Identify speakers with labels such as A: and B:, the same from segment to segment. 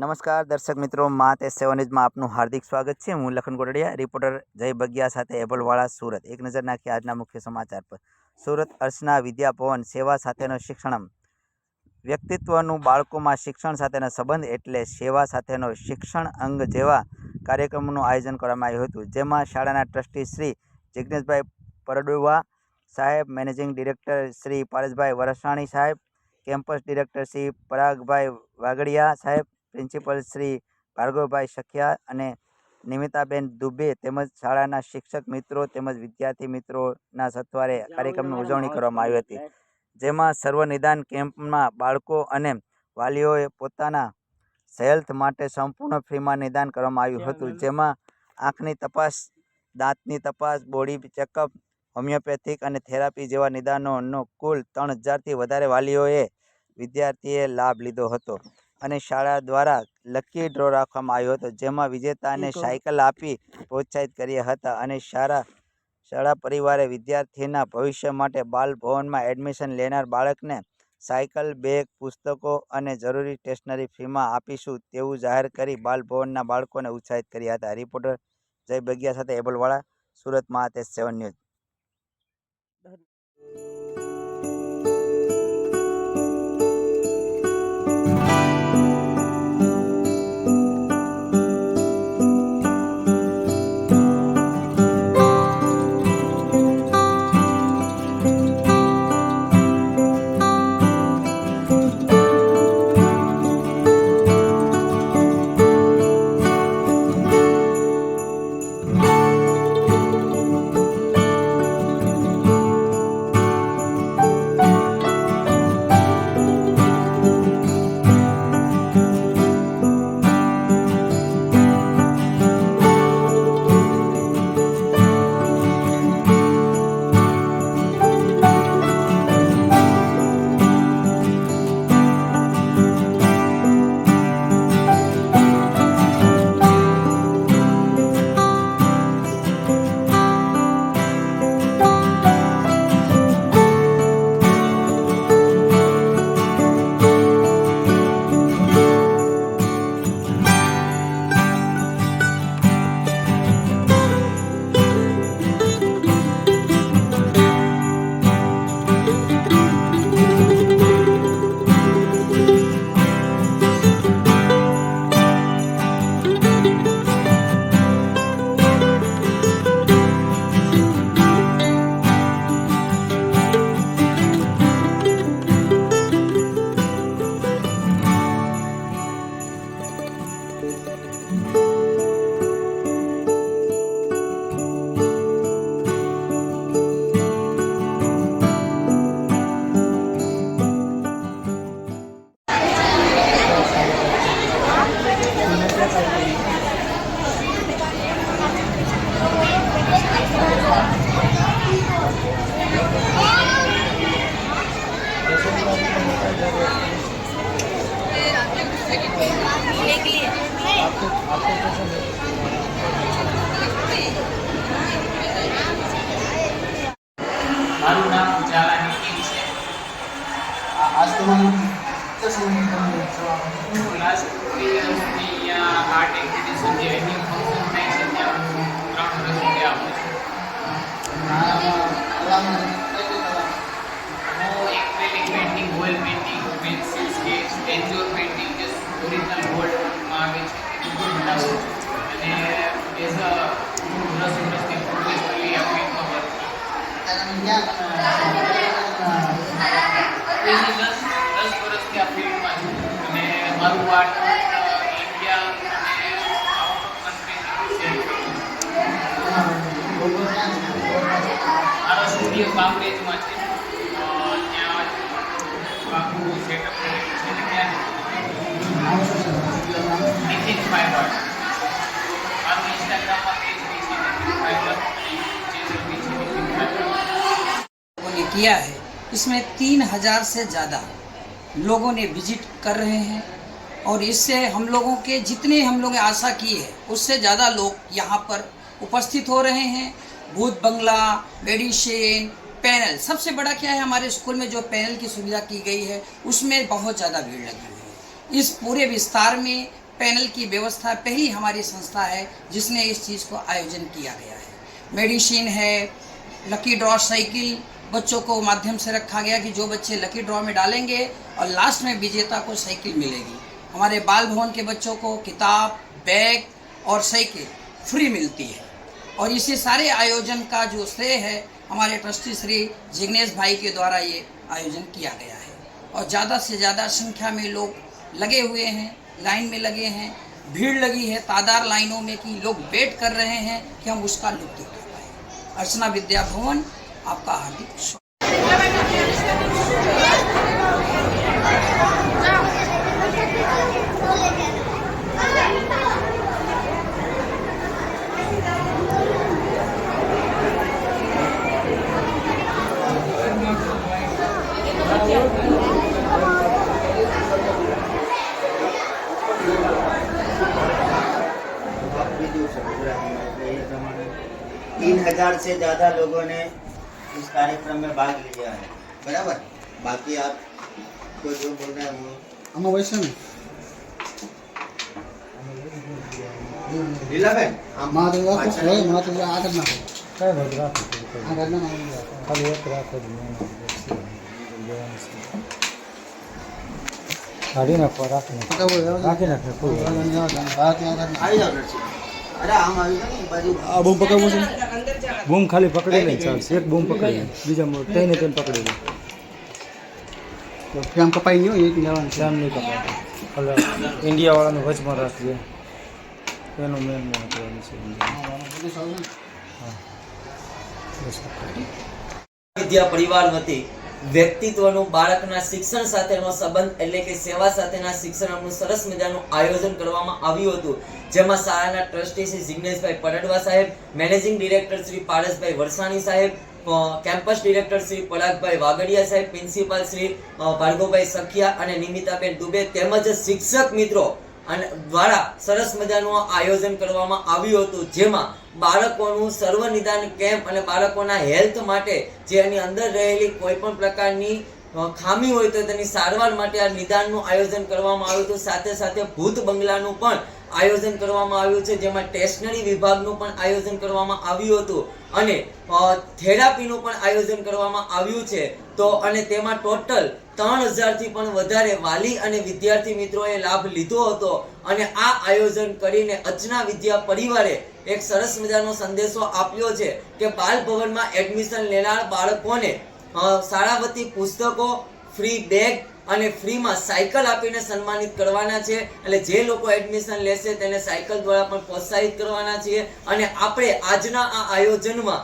A: નમસ્કાર દર્શક મિત્રો મા તે સેવનિઝમાં આપનું હાર્દિક સ્વાગત છે. હું લખન ગોરડિયા રિપોર્ટર જય બગિયા સાથે એબલવાળા સુરત. એક નજર નાખી આજના મુખ્ય સમાચાર પર. સુરત અર્ચના વિદ્યાભવન સેવા સાથેનો શિક્ષણમ. વ્યક્તિત્વનું બાળકોમાં શિક્ષણ સાથેનો સંબંધ એટલે સેવા સાથેનો શિક્ષણ અંગ જેવા કાર્યક્રમનું આયોજન કરવામાં આવ્યું હતું. જેમાં શાળાના ટ્રસ્ટી શ્રી જિજ્ઞેશભાઈ પરડુવા સાહેબ, મેનેજિંગ ડિરેક્ટર શ્રી પારસભાઈ વરસાણી સાહેબ, કેમ્પસ ડિરેક્ટર શ્રી પરાગભાઈ વાગડિયા સાહેબ પ્રિન્સિપલ શ્રી ભાર્ગવભાઈ સખિયા અને નિમિતાબેન દુબે તેમજ શાળાના શિક્ષક મિત્રો તેમજ વિદ્યાર્થી મિત્રોના સત્વારે કાર્યક્રમની ઉજવણી કરવામાં આવી હતી. જેમાં સર્વ નિદાન કેમ્પમાં બાળકો અને વાલીઓએ પોતાના હેલ્થ માટે સંપૂર્ણ ફ્રીમાં નિદાન કરવામાં આવ્યું હતું. જેમાં આંખની તપાસ દાંતની તપાસ બોડી ચેકઅપ હોમિયોપેથિક અને થેરાપી જેવા નિદાનોનો કુલ ત્રણ હજારથી વધારે વાલીઓએ વિદ્યાર્થીએ લાભ લીધો હતો. અને શાળા દ્વારા લકી ડ્રો રાખવામાં આવ્યો હતો જેમાં વિજેતાને સાયકલ આપી પ્રોત્સાહિત કર્યા હતા અને શાળા શાળા પરિવારે વિદ્યાર્થીના ભવિષ્ય માટે બાલ ભવનમાં એડમિશન લેનાર બાળકને સાયકલ બેગ પુસ્તકો અને જરૂરી સ્ટેશનરી ફીમાં આપીશું તેવું જાહેર કરી બાલ ભવનના બાળકોને ઉત્સાહિત કર્યા હતા. રિપોર્ટર જય બગિયા સાથે એબલવાળા સુરતમાં મહાતેજ સેવન ન્યૂઝ.
B: થ્રી યર્સથી અહીંયા આર્ટ એક્ઝિબિશન જે એન્યુઅલ ફંક્શન થાય છે ત્યાં હું ત્રણ વર્ષથી આવું છું
C: આમાં કલામાં કઈ કઈ કલા
B: હું acrylic painting oil painting pencil sketch સ્ટેન્જોર painting જે ઓરિજિનલ ગોલ્ડમાં આવે છે એ બધું બનાવું છું અને એઝ અ હું દસ વર્ષથી પ્રોફેશનલી આ ફિલ્ડમાં વર્ક આજથી દસ દસ વર્ષથી આ મારું પાર્ટ ઇન્ડિયા અને
C: છે.
B: ત્યાં
D: इसमें तीन हज़ार से ज़्यादा लोगों ने विज़िट कर रहे हैं और इससे हम लोगों के जितने हम लोग ने आशा की है, उससे ज़्यादा लोग यहाँ पर उपस्थित हो रहे हैं। भूत बंगला मेडिसिन पैनल, सबसे बड़ा क्या है हमारे स्कूल में जो पैनल की सुविधा की गई है, उसमें बहुत ज़्यादा भीड़ लगी हुई है। इस पूरे विस्तार में पैनल की व्यवस्था पहली हमारी संस्था है, जिसने इस चीज़ को आयोजन किया गया है। मेडिसिन है, लकी ड्रॉ साइकिल बच्चों को माध्यम से रखा गया कि जो बच्चे लकी ड्रॉ में डालेंगे और लास्ट में विजेता को साइकिल मिलेगी। हमारे बाल भवन के बच्चों को किताब बैग और साइकिल फ्री मिलती है। और इसी सारे आयोजन का जो श्रेय है, हमारे ट्रस्टी श्री जिग्नेश भाई के द्वारा ये आयोजन किया गया है। और ज़्यादा से ज़्यादा संख्या में लोग लगे हुए हैं लाइन में लगे हैं। भीड़ लगी है तादार लाइनों में कि लोग वेट कर रहे हैं कि हम उसका लुत्फ उठा पाएँ। अर्चना विद्या भवन आपका हार्दिक
A: तो तीन हज़ार से ज़्यादा लोगों ने इस कार्यक्रम में भाग लिया है बराबर बाकी आप को जो बोल रहे हैं
E: हम
C: वैसे में लीला
E: बहन हम माँ देगा को कोई माँ तो आ
C: करना काय भद्रा
E: आ करना नहीं
C: कल एक रात को गाड़ी ना
A: पर रखना तो वो रखना कोई आ जाओ आई जाओ
C: આ બૂમ પકડવું છે?
E: બૂમ ખાલી પકડી લે ચાલશે એક બૂમ પકડી લે. બીજા મો- તેને તેને પકડી લે.
C: તો ફ્રેમ કપાઈ ગયો એક લેવાનું છે.
E: શ્યામ નહીં કપાતો. એટલે ઇન્ડિયાવાળાનું વચમાં રાખજે. એનું મેન મહત્વનું છે
F: વિદ્યા પરિવાર વતી વ્યક્તિત્વનું, બાળકના શિક્ષણ સાથેનો સંબંધ એટલે કે સેવા સાથેના શિક્ષણનું સરસ મજાનું આયોજન કરવામાં આવ્યું હતું. જેમાં શાળાના ટ્રસ્ટી શ્રી જિગ્નેશભાઈ પરડવા સાહેબ, મેનેજિંગ ડિરેક્ટર શ્રી પારસભાઈ વરસાણી સાહેબ કેમ્પસ ડિરેક્ટર શ્રી પરાગભાઈ વાગડિયા સાહેબ, પ્રિન્સિપાલ શ્રી ભાર્ગવભાઈ સખિયા અને નિમિતાબેન દુબે તેમજ શિક્ષક મિત્રો અને દ્વારા સરસ મજાનું આયોજન કરવામાં આવ્યું હતું, જેમાં બાળકોનું સર્વ નિદાન કેમ્પ અને બાળકોના હેલ્થ માટે જે એની અંદર રહેલી કોઈ પણ પ્રકારની ખામી હોય તો તેની સારવાર માટે આ નિદાનનું આયોજન કરવામાં આવ્યું હતું. સાથે સાથે ભૂત બંગલાનું પણ આયોજન કરવામાં આવ્યું છે, જેમાં ટેશનરી વિભાગનું પણ આયોજન કરવામાં આવ્યું હતું અને થેરાપીનું પણ આયોજન કરવામાં આવ્યું છે. તો અને તેમાં ટોટલ ત્રણ હજારથી પણ વધારે વાલી અને વિદ્યાર્થી મિત્રોએ લાભ લીધો હતો અને આ આયોજન કરીને અચના વિદ્યા પરિવારે એક સરસ મજાનો સંદેશો આપ્યો છે કે બાલ ભવનમાં એડમિશન લેનાર બાળકોને શાળા વતી પુસ્તકો ફ્રી બેગ અને ફ્રીમાં સાયકલ આપીને સન્માનિત કરવાના છે. એટલે જે લોકો એડમિશન લેશે તેને સાયકલ દ્વારા પણ પ્રોત્સાહિત કરવાના છીએ. અને આપણે આજના આ આયોજનમાં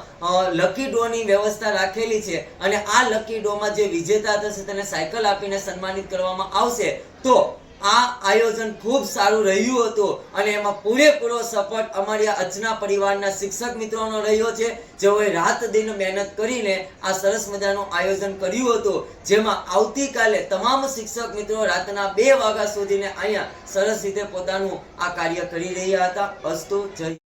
F: લકી ડ્રોની વ્યવસ્થા રાખેલી છે. અને આ લકી ડ્રોમાં જે વિજેતા થશે તેને સાયકલ આપીને સન્માનિત કરવામાં આવશે. તો આ આયોજન ખૂબ સારું રહ્યું હતું અને એમાં પૂરેપૂરો સપોર્ટ અમારી આ અચના પરિવારના શિક્ષક મિત્રોનો રહ્યો છે. જેઓએ રાત દિન મહેનત કરીને આ સરસ મજાનું આયોજન કર્યું હતું. જેમાં આવતીકાલે તમામ શિક્ષક મિત્રો રાતના બે વાગ્યા સુધીને અહીંયા સરસ રીતે પોતાનું આ કાર્ય કરી રહ્યા હતા. અસ્તુ, જય